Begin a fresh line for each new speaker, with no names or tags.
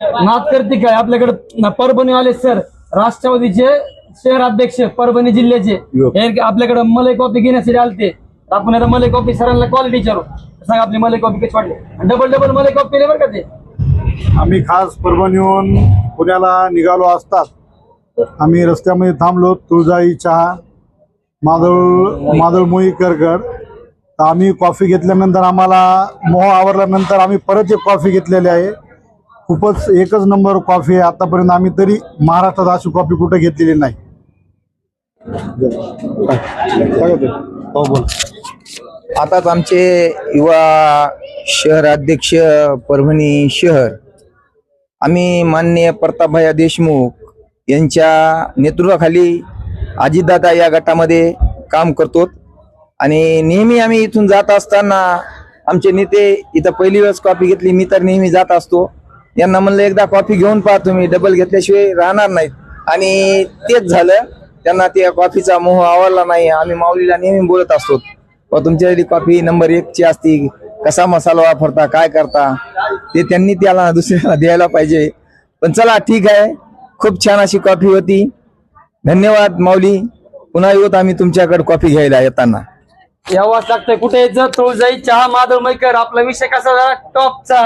करते काय आपल्याकडे परभणी आले सर. राष्ट्रवादीचे शहर अध्यक्ष परभणी जिल्ह्याचे. हे आपल्याकडे मलई कॉपी घेण्यासाठी आलते. आपण आता मलई कॉपी सरांना क्वालिटी विचारू. सांगा आपली मलई कॉपी कशी वाटली? डबल डबल मलई कॉपी केले बरं का ते?
आम्ही खास परभणीहून पुण्याला निघालो असतात आम्ही रस्त्यामध्ये थांबलो तुळजाई चहा मादळ मादळमोई करगड तर आम्ही कॉफी घेतल्यानंतर आम्हाला मोह आवरल्यानंतर आम्ही परत एक कॉफी घेतलेली आहे. खूपच एकच नंबर कॉफी आहे. आतापर्यंत आम्ही तरी महाराष्ट्रात अशी कॉफी कुठं घेतलेली नाही.
हो बोल
आताच आमचे युवा शहराध्यक्ष परभणी शहर आम्ही माननीय प्रतापभया देशमुख यांच्या नेतृत्वाखाली अजितदादा या गटामध्ये काम करतो. आणि नेहमी आम्ही इथून जात असताना आमचे नेते इथं पहिली वेळेस कॉफी घेतली. मी तर नेहमी जात असतो. यांना म्हणलं एकदा कॉफी घेऊन पहा तुम्ही डबल घेतल्याशिवाय राहणार नाहीत. आणि तेच झालं. त्यांना त्या कॉफीचा मोह आवडला नाही. आम्ही माऊलीला नेहमी बोलत असतो व तुमच्यासाठी कॉफी नंबर एक ची असती. कसा मसाला वापरता काय करता? ते त्यांनी त्याला दुसऱ्याला द्यायला पाहिजे. पण चला ठीक आहे. खूप छान अशी कॉफी होती. धन्यवाद माऊली. पुन्हा येऊत आम्ही तुमच्याकडे कॉफी घ्यायला येताना.
यावंच लागतंय. कुठे यायचं तुळजाई चहा माधव मैकर आपला विषय कसा झाला? टॉपचा.